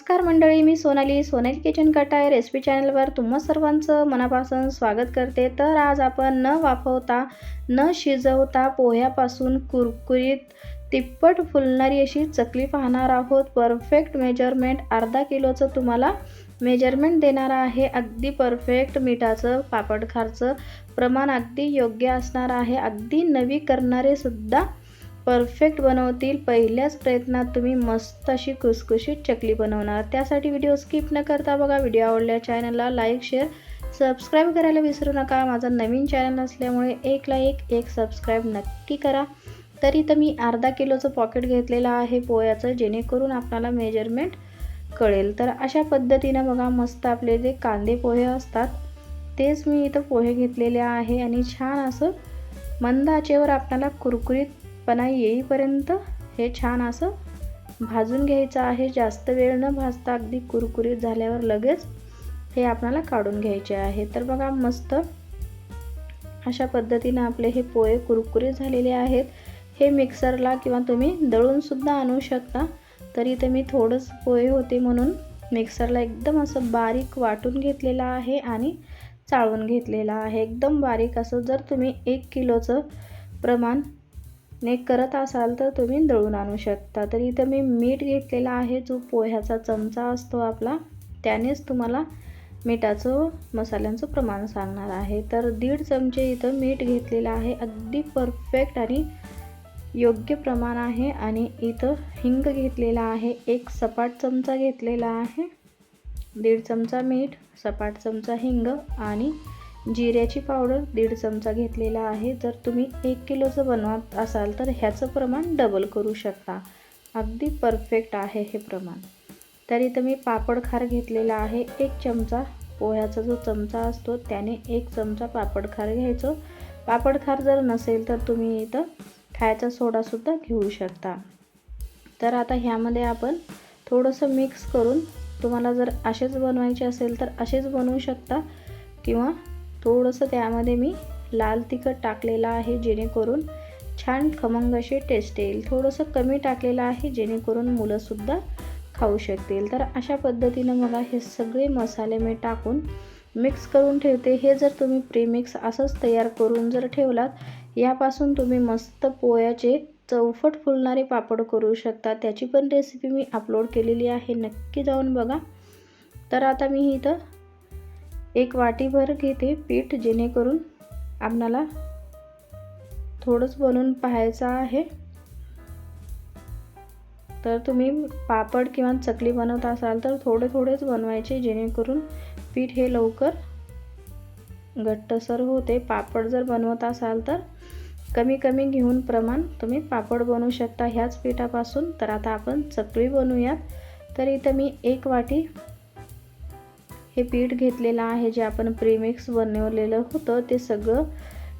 नमस्कार मंडळी मी सोनाली. सोनाली किचन कटाय रेसिपी चॅनलवर तुम्हा सर्वांचं मनापासून स्वागत करते. तर आज आपण न वाफवता न शिजवता पोह्यापासून कुरकुरीत तिप्पट फुलणारी अशी चकली पाहणार आहोत. परफेक्ट मेजरमेंट अर्धा किलोचं तुम्हाला मेजरमेंट देणार आहे. अगदी परफेक्ट मिठाचं पापड खारचं प्रमाण अगदी योग्य असणार आहे. अगदी नवी करणारे सुद्धा परफेक्ट बनवतील. पहिल्याच प्रयत्नात तुम्ही मस्त अशी खुसखुशीत चकली बनवणार. त्यासाठी व्हिडिओ स्किप न करता बघा. व्हिडिओ आवडल्या चॅनलला लाईक शेअर सबस्क्राईब करायला विसरू नका. माझा नवीन चॅनल असल्यामुळे एकला एक एक सबस्क्राईब नक्की करा. तरी तर मी अर्धा किलोचं पॉकेट घेतलेलं आहे पोह्याचं जेणेकरून आपल्याला मेजरमेंट कळेल. तर अशा पद्धतीनं बघा मस्त आपले जे कांदे पोहे असतात तेच मी इथं पोहे घेतलेले आहे. आणि छान असं मंद आचेवर आपल्याला कुरकुरीतपणा येईपर्यंत हे छान असं भाजून घ्यायचं आहे. जास्त वेळ न भाजता अगदी कुरकुरीत झाल्यावर लगेच हे आपल्याला काढून घ्यायचे आहे. तर बघा मस्त अशा पद्धतीनं आपले हे पोहे कुरकुरीत झालेले आहेत. हे मिक्सरला किंवा तुम्ही दळूनसुद्धा आणू शकता. तरी ते मी थोडंच पोहे होते म्हणून मिक्सरला एकदम असं बारीक वाटून घेतलेलं आहे आणि चाळून घेतलेलं आहे. एकदम बारीक असं जर तुम्ही एक किलोचं प्रमाण ने करत असाल तर तुम्ही दळून आणू शकता. तर इथं मी मीठ घेतलेला आहे जो पोह्याचा चमचा असतो आपला त्यानेच तुम्हाला मिठाचं मसाल्यांचं प्रमाण सांगणार आहे. तर दीड चमचे इथं मीठ घेतलेलं आहे अगदी परफेक्ट आणि योग्य प्रमाण आहे. आणि इथं हिंग घेतलेला आहे एक सपाट चमचा घेतलेला आहे. दीड चमचा मीठ सपाट चमचा हिंग आणि जिऱ्याची पावडर दीड चमचा घेतलेला आहे. जर तुम्ही एक किलोचं बनवत असाल तर ह्याचं प्रमाण डबल करू शकता. अगदी परफेक्ट आहे हे प्रमाण. तर इथं मी पापड खार घेतलेला आहे. एक चमचा पोह्याचा जो चमचा असतो त्याने एक चमचा पापड खार घ्यायचो. पापड खार जर नसेल तर तुम्ही इथं खायचा सोडासुद्धा घेऊ शकता. तर आता ह्यामध्ये आपण थोडंसं मिक्स करून तुम्हाला जर असेच बनवायचे असेल तर असेच बनवू शकता किंवा थोडंसं त्यामध्ये मी लाल तिखट टाकलेलं आहे जेणेकरून छान खमंग अशी टेस्ट येईल. थोडंसं कमी टाकलेलं आहे जेणेकरून मुलंसुद्धा खाऊ शकतील. तर अशा पद्धतीनं मला हे सगळे मसाले मी टाकून मिक्स करून ठेवते. हे जर तुम्ही प्रीमिक्स असंच तयार करून जर ठेवलात यापासून तुम्ही मस्त पोह्याचे चौफट फुलणारे पापड करू शकता. त्याची पण रेसिपी मी अपलोड केलेली आहे नक्की जाऊन बघा. तर आता मी इथं एक वाटीभर घेते पीठ जेणेकरून आपणाला थोडंच बनवून पाहायचं आहे. तर तुम्ही पापड किंवा चकली बनवत असाल तर थोडे थोडेच बनवायचे जेणेकरून पीठ हे लवकर घट्टसर होते. पापड जर बनवत असाल तर कमी कमी घेऊन प्रमाण तुम्ही पापड बनवू शकता ह्याच पिठापासून. तर आता आपण चकली बनवूयात. तर इथं मी एक वाटी हे पीठ घेतलेलं आहे जे आपण प्रीमिक्स बनवलेलं होतं ते सगळं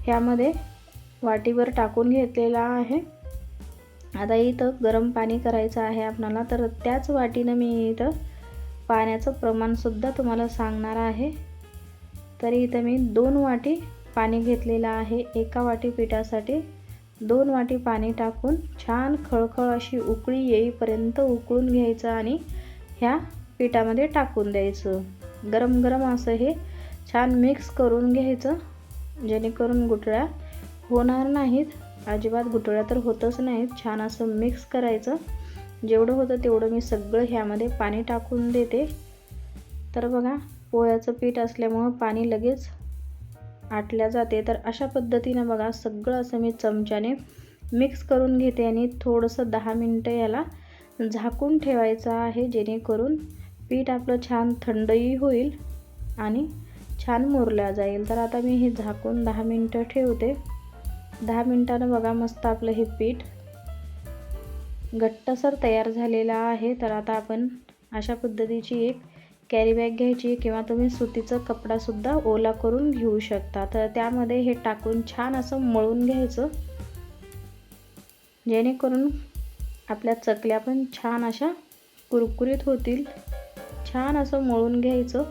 ह्यामध्ये वाटीवर टाकून घेतलेलं आहे. आता इथं गरम पाणी करायचं आहे आपणाला तर त्याच वाटीनं मी इथं पाण्याचं प्रमाणसुद्धा तुम्हाला सांगणार आहे. तरी इथं मी दोन वाटी पाणी घेतलेलं आहे एका वाटी पिठासाठी. दोन वाटी पाणी टाकून छान खळखळ अशी उकळी येईपर्यंत उकळून घ्यायचं आणि ह्या पिठामध्ये टाकून द्यायचं. गरम गरम असं हे छान मिक्स करून घ्यायचं. जेणेकरून गुटळ्या होणार नाहीत. अजिबात गुटळ्या तर होतच नाहीत. छान असं मिक्स करायचं. जेवढं होतं तेवढं मी सगळं ह्यामध्ये पाणी टाकून देते. तर बघा पोह्याचं पीठ असल्यामुळं पाणी लगेच आटल्या जाते. तर अशा पद्धतीनं बघा सगळं असं मी चमच्याने मिक्स करून घेते आणि थोडंसं दहा मिनटं याला झाकून ठेवायचं आहे जेणेकरून पीठ आपलं छान थंडही होईल आणि छान मुरल्या जाईल. तर आता मी हे झाकून दहा मिनटं ठेवते. दहा मिनटानं बघा मस्त आपलं हे पीठ घट्टसर तयार झालेलं आहे. तर आता आपण अशा पद्धतीची एक कॅरी बॅग घ्यायची किंवा तुम्ही सुतीचा कपडासुद्धा ओला करून घेऊ शकता. तर त्यामध्ये हे टाकून छान असं मळून घ्यायचं. जेणेकरून आपल्या चकल्या पण छान अशा कुरकुरीत होतील. छान असं मळून घ्यायचं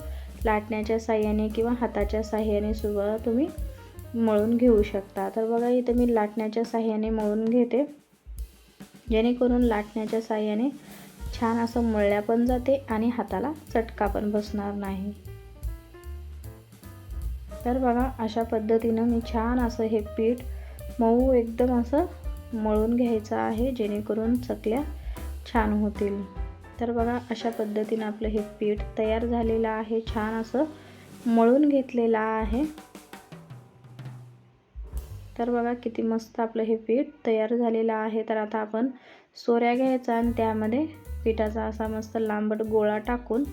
लाटण्याच्या साह्याने किंवा हाताच्या साह्याने सुद्धा तुम्ही मळून घेऊ शकता. तर बघा इथं मी लाटण्याच्या साह्याने मळून घेते. जेणेकरून लाटण्याच्या साह्याने छान असं मळल्या पण जाते आणि हाताला चटका पण बसणार नाही. तर बघा अशा पद्धतीनं मी छान असं हे पीठ मऊ एकदम असं मळून घ्यायचं आहे जेणेकरून चकल्या छान होतील. तर बघा अशा पद्धतीनं आपलं हे पीठ तयार झालेलं आहे. छान असं मळून घेतलेलं आहे. तर बघा किती मस्त आपलं हे पीठ तयार झालेलं आहे. तर आता आपण सोऱ्या घ्यायचा आणि त्यामध्ये पिठाचा असा मस्त लांबट गोळा टाकून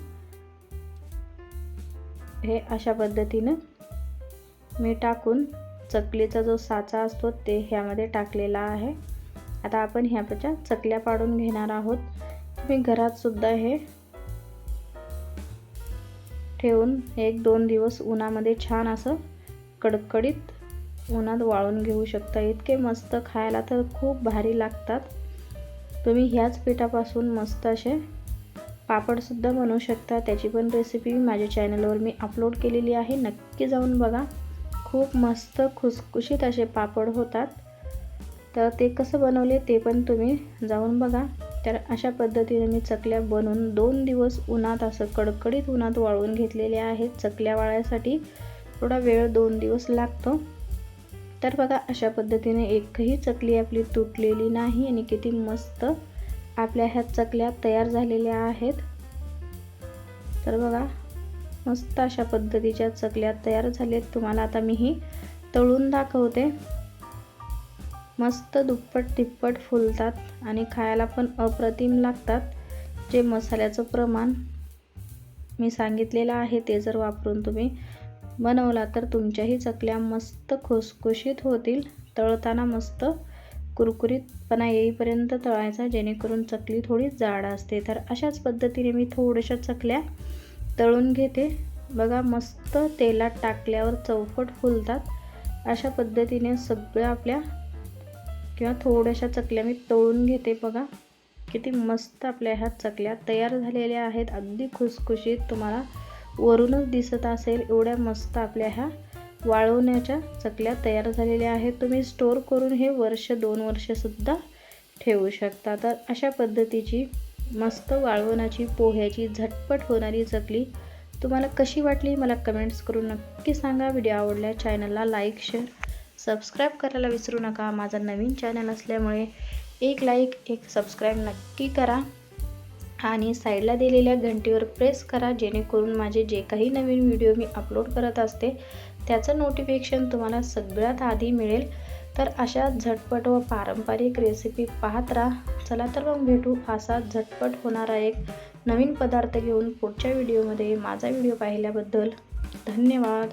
हे अशा पद्धतीनं मी टाकून चकलीचा जो साचा असतो ते ह्यामध्ये टाकलेला आहे. आता आपण ह्याच्या चकल्या पाडून घेणार आहोत. तुम्ही घरातसुद्धा हे ठेवून एक दोन दिवस उन्हामध्ये छान असं कडकडीत उन्हात वाळून घेऊ शकता. इतके मस्त खायला तर खूप भारी लागतात. तुम्ही ह्याच पिठापासून मस्त असे पापडसुद्धा बनवू शकता. त्याची पण रेसिपी माझ्या चॅनलवर मी अपलोड केलेली आहे. नक्की जाऊन बघा. खूप मस्त खुसखुशीत असे पापड होतात. तर ते कसं बनवले ते पण तुम्ही जाऊन बघा. तर अशा पद्धतीने मी चकल्या बनवून दोन दिवस उन्हात असं कडकडीत उन्हात वाळवून घेतलेल्या आहेत. चकल्या वाळायसाठी थोडा वेळ दोन दिवस लागतो. तर बघा अशा पद्धतीने एकही चकली आपली तुटलेली नाही आणि किती मस्त आपल्या ह्या चकल्या तयार झालेल्या आहेत. तर बघा मस्त अशा पद्धतीच्या चकल्या तयार झालेत तुम्हाला आता मी ही तळून दाखवते. मस्त दुप्पट तिप्पट फुलतात आणि खायला पण अप्रतिम लागतात. जे मसाल्याचं प्रमाण मी सांगितलेलं आहे ते जर वापरून तुम्ही बनवला तर तुमच्याही चकल्या मस्त खुसखुशीत होतील. तळताना मस्त कुरकुरीतपणा येईपर्यंत तळायचा जेणेकरून चकली थोडी जाड असते. तर अशाच पद्धतीने मी थोड्याशा चकल्या तळून घेते. बघा मस्त तेलात टाकल्यावर चौफट फुलतात. अशा पद्धतीने सगळ्या आपल्या किंवा थोड्याशा चकल्या मी तळून घेते बघा. किती मस्त आपल्या ह्या चकल्या तयार झालेल्या आहेत. अगदी खुसखुशीत तुम्हाला वरूनच दिसत असेल. एवढ्या मस्त आपल्या ह्या वाळवण्याच्या चकल्या तयार झालेल्या आहेत. तुम्ही स्टोर करून हे वर्ष दोन वर्षसुद्धा ठेवू शकता. तर अशा पद्धतीची मस्त वाळवणाची पोह्याची झटपट होणारी चकली तुम्हाला कशी वाटली? मला कमेंट्स करून नक्की सांगा. व्हिडिओ आवडल्या चॅनलला लाईक शेअर सबस्क्राईब करायला विसरू नका. माझा नवीन चॅनल असल्यामुळे एक लाईक एक सबस्क्राईब नक्की करा. आणि साईडला दिलेल्या घंटीवर प्रेस करा जेणेकरून माझे जे काही नवीन व्हिडिओ मी अपलोड करत असते त्याचं नोटिफिकेशन तुम्हाला सगळ्यात आधी मिळेल. तर अशा झटपट व पारंपरिक रेसिपी पाहत राहा. चला तर मग भेटू. असा झटपट होणारा एक नवीन पदार्थ घेऊन पुढच्या व्हिडिओमध्ये माझा व्हिडिओ पाहिल्याबद्दल धन्यवाद.